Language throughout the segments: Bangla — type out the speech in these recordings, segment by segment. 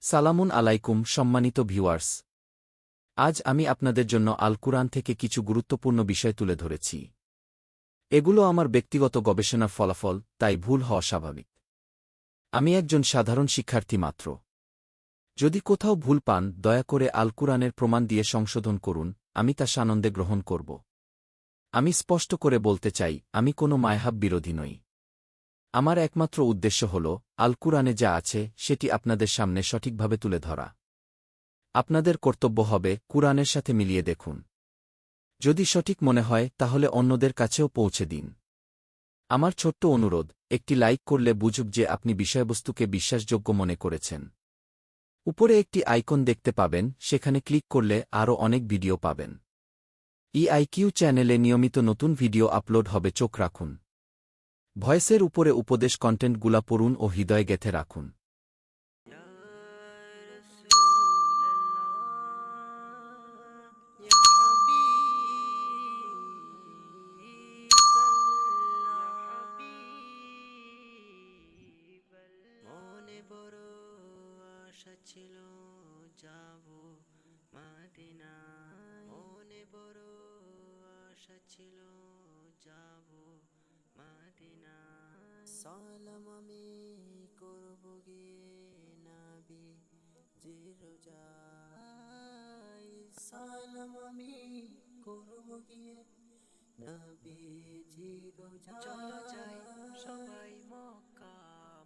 সালামুন আলাইকুম, সম্মানিত ভিউয়ার্স। আজ আমি আপনাদের জন্য আল কুরআন থেকে কিছু গুরুত্বপূর্ণ বিষয় তুলে ধরেছি। এগুলো আমার ব্যক্তিগত গবেষণার ফলাফল, তাই ভুল হওয়া স্বাভাবিক। আমি একজন সাধারণ শিক্ষার্থী মাত্র। যদি কোথাও ভুল পান, দয়া করে আল কুরআনের প্রমাণ দিয়ে সংশোধন করুন, আমি তা সানন্দে গ্রহণ করব। আমি স্পষ্ট করে বলতে চাই, আমি কোনো মায়হাব বিরোধী নই। আমার একমাত্র উদ্দেশ্য হল আল কুরআনে যা আছে, সেটি আপনাদের সামনে সঠিকভাবে তুলে ধরা। আপনাদের কর্তব্য হবে, কুরআনের সাথে মিলিয়ে দেখুন। যদি সঠিক মনে হয়, তাহলে অন্যদের কাছেও পৌঁছে দিন। আমার ছোট্ট অনুরোধ, একটি লাইক করলে বুঝুক যে আপনি বিষয়বস্তুকে বিশ্বাসযোগ্য মনে করেছেন। উপরে একটি আইকন দেখতে পাবেন, সেখানে ক্লিক করলে আরও অনেক ভিডিও পাবেন। ইআইকিউ চ্যানেলে নিয়মিত নতুন ভিডিও আপলোড হবে, চোখ রাখুন। ভয়েসের উপরে উপদেশ কন্টেন্টগুলা পড়ুন ও হৃদয় গেথে রাখুন। ছিল, যাব মাদিনা মনে বড় আশা ছিল, যাব। সালাম আমি করব গিয়ে নাবি জিরোজাই সালাম আমি করব গিয়ে নবী জিরোজাই চলো যাই সবাই মক্কা,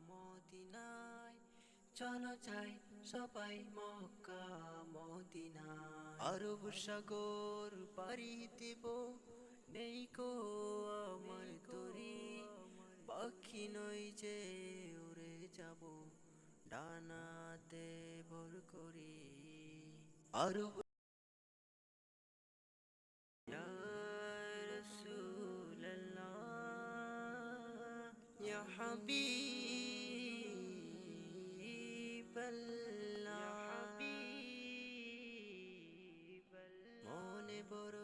মদিনায়। চলো যাই সবাই মক্কা, মদিনায়। আরব সাগর পাড়ি দেব, নেই কো আমার তরি পাখি নই যে উড়ে যাব ডানাতে ভর করি আরব يا رسول الله يا حبيب الله মনে বড়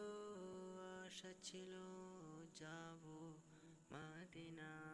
আশা ছিল যাব মাদিনা মনে বড়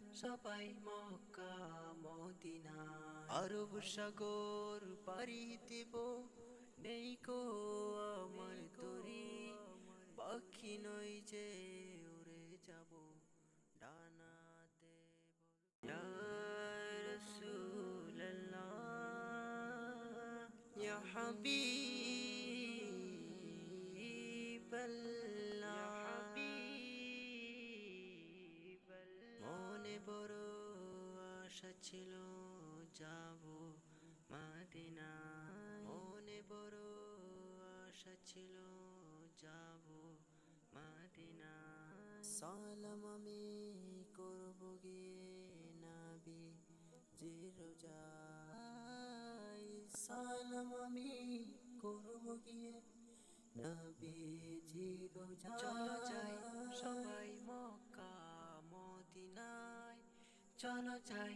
সবাই মক্কা, মদিনা। আরব সাগর পারি দেব। নেই কো আমার তরি পাখি নই যে উড়ে যাব। ডানাতে রসুল্লাহ হাবিব ছিল যাব মাদিনা মনে বড় আশা ছিল যাব মাদিনা সালাম আমি করব গিয়ে নাবি জিরোজাই সালাম আমি করব গিয়ে নবী জিরোজাই চলো যাই সবাই মক্কা মদিনায়। চলো যাই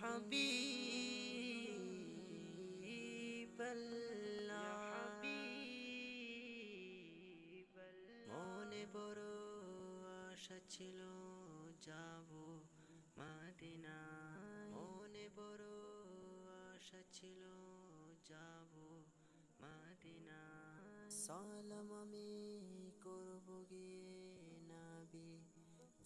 হাবিবাল্লাহ মনে বড় আশা ছিল যাব মাদিনা মনে বড় আশা ছিল যাব মাদিনা সালাম আমি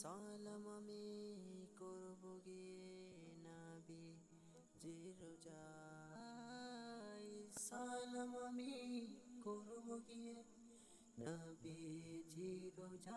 সালাম আমি করব গিয়ে নাবি যে রোজাই সালাম আমি করব গিয়ে নাবি যে রোজা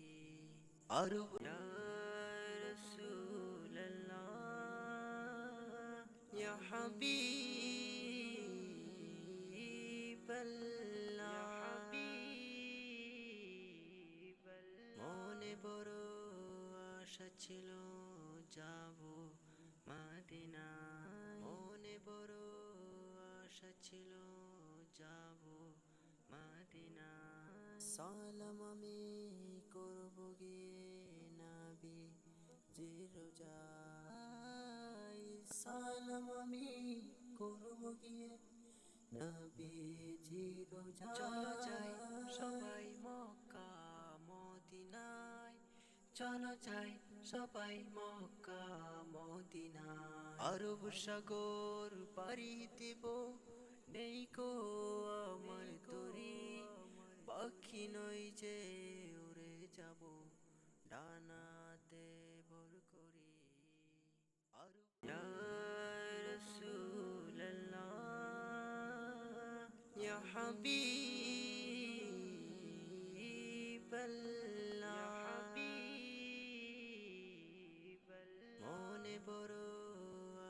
আরও মনে বড় আশা ছিল যাব মাদিনা মনে বড় আশা ছিল যাব মাদিনা সালাম আমি করব গিয়ে নাবি জিরোজাই সালাম আমি করব গিয়ে নবী জিরোজাই চলো যাই সবাই মক্কা, মদিনায়। চলো যাই সবাই মক্কা, মদিনায়। আরব সাগর পাড়ি দেব, নেই কো ইয়া হাবিবাল্লাহ। মনে বড়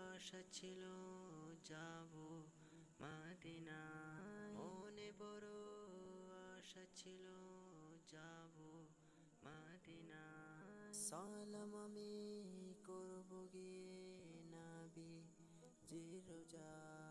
আশা ছিল যাব মাদিনা মনে বড় আশা ছিল যাব মাদিনা সালাম আমি করব গিয়ে নাবি জিরোজাই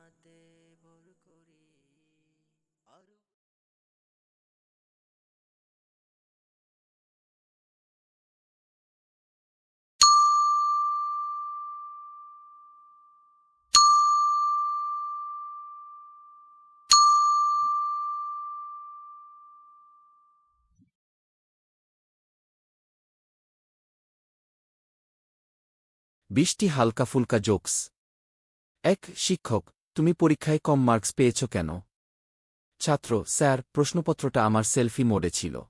বিশটি হালকা ফুলকা জোকস। এক, শিক্ষক, তুমি পরীক্ষায় কম মার্কস পেয়েছ কেন? ছাত্র, স্যার, প্রশ্নপত্রটা আমার সেলফি মোডে ছিল।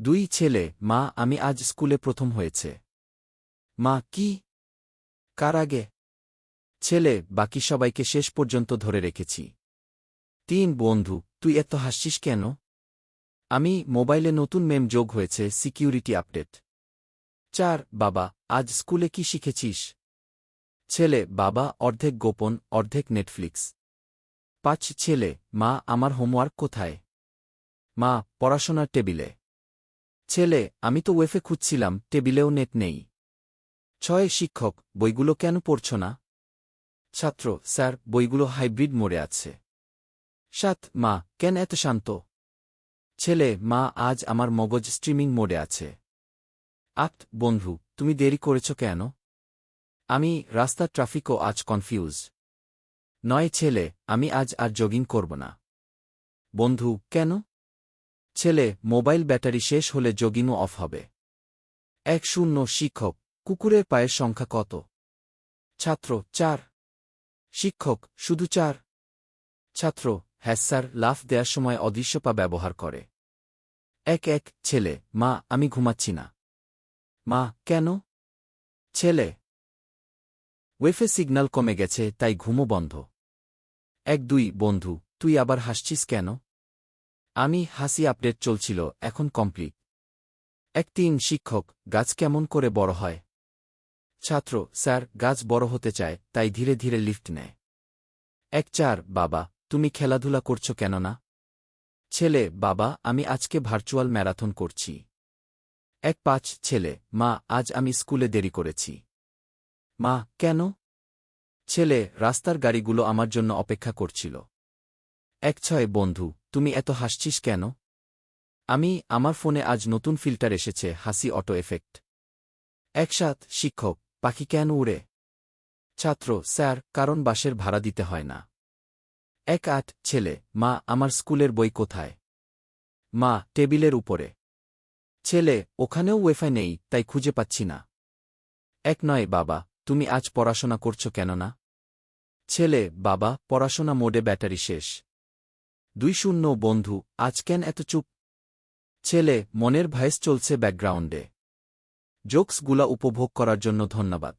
দুই, ছেলে, মা, আমি আজ স্কুলে প্রথম হয়েছে। মা, কি? কার আগে? ছেলে, বাকি সবাইকে শেষ পর্যন্ত ধরে রেখেছি। তিন, বন্ধু, তুই এত হাসছিস কেন? আমি মোবাইলে নতুন মেম যোগ হয়েছে, সিকিউরিটি আপডেট। চার, বাবা, আজ স্কুলে কি শিখেছিস? ছেলে, বাবা, অর্ধেক গোপন, অর্ধেক নেটফ্লিক্স। পাঁচ, ছেলে, মা, আমার হোমওয়ার্ক কোথায়? মা, পড়াশোনার টেবিলে। ছেলে, আমি তো ওয়েফে খুঁজছিলাম, টেবিলেও নেট নেই। ছয়, শিক্ষক, বইগুলো কেন পড়ছ না? ছাত্র, স্যার, বইগুলো হাইব্রিড মোড়ে আছে। সাত, মা, কেন এত শান্ত? ছেলে, মা, আজ আমার মগজ স্ট্রিমিং মোডে আছে। আট বন্ধু, তুমি দেরি করেছ কেন? আমি রাস্তার ট্রাফিকও আজ কনফিউজ নয়, ছেলে, আমি আজ আর জগিং করব না। বন্ধু, কেন? ছেলে মোবাইল ব্যাটারি শেষ হলে জগিংও অফ হবে। এক, শূন্য, শিক্ষক, কুকুরের পায়ের সংখ্যা কত? ছাত্র, চার। শিক্ষক, শুধু চার। ছাত্র হ্যাঁ স্যার, লাফ দেওয়ার সময় অদৃশ্য পা ব্যবহার করে। এক এক, ছেলে, মা, আমি ঘুমাচ্ছি না। মা, কেন? ছেলে। ওয়েফে সিগন্যাল কমে গেছে, তাই ঘুমো বন্ধ। এক, দুই, বন্ধু, তুই আবার হাসছিস কেন? আমি হাসি আপডেট চলছিল, এখন কমপ্লিট। এক, তিন, শিক্ষক, গাছ কেমন করে বড় হয়? ছাত্র, স্যার, গাছ বড় হতে চায়, তাই ধীরে ধীরে লিফট নেয়। এক, চার, বাবা, তুমি খেলাধুলা করছ কেন না? ছেলে, বাবা, আমি আজকে ভার্চুয়াল ম্যারাথন করছি। এক পাঁচ ছেলে, মা, আজ আমি স্কুলে দেরি করেছি। মা, কেন? ছেলে, রাস্তার গাড়িগুলো আমার জন্য অপেক্ষা করছিল। এক ছয়, বন্ধু, তুমি এত হাসছিস কেন? আমি, আমার ফোনে আজ নতুন ফিল্টার এসেছে, হাসি অটো এফেক্ট। এক সাত, শিক্ষক, পাখি কেন উড়ে? ছাত্র, স্যার, কারণ বাসের ভাড়া দিতে হয় না। এক আট, ছেলে, মা, আমার স্কুলের বই কোথায়? মা, টেবিলের উপরে। ছেলে, ওখানেও ওয়েফাই নেই, তাই খুঁজে পাচ্ছি না। এক নয়, বাবা, তুমি আজ পড়াশোনা করছ কেন না ছেলে, বাবা, পড়াশোনা মোডে ব্যাটারি শেষ। দুই শূন্য, বন্ধু, আজ কেন এত চুপ? ছেলে, মনের ভয়েস চলছে ব্যাকগ্রাউন্ডে। জোকসগুলা উপভোগ করার জন্য ধন্যবাদ।